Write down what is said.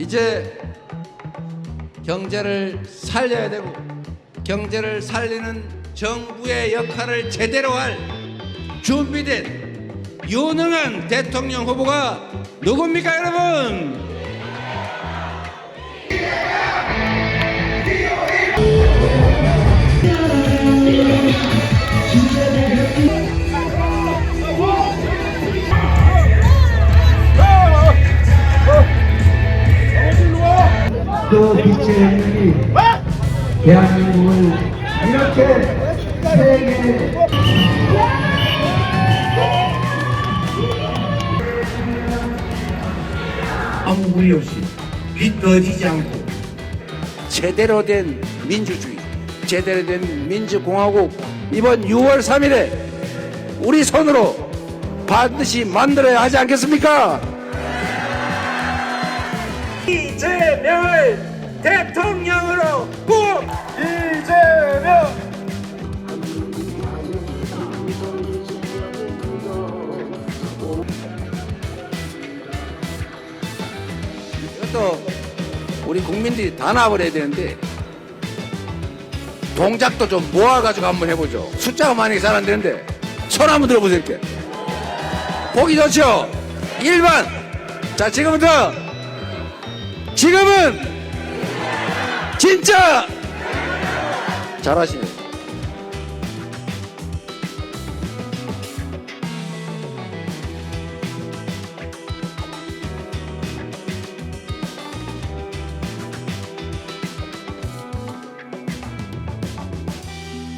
이제 경제를 살려야 되고 경제를 살리는 정부의 역할을 제대로 할 준비된 유능한 대통령 후보가 누굽니까 여러분? 영웅이 대한민국을 이렇게 세계 아무 무리 없이 빗거지지 않고 제대로 된 민주주의, 제대로 된 민주공화국 이번 6월 3일에 우리 손으로 반드시 만들어야 하지 않겠습니까? 대통령으로 꼭 이재명 이것도 우리 국민들이 다 나와버려야 되는데 동작도 좀 모아가지고 한번 해보죠. 숫자가 많이 잘 안 되는데 손 한번 들어보세요 이렇게. 보기 좋죠? 1번. 자 지금부터 지금은 진짜 잘하시네요.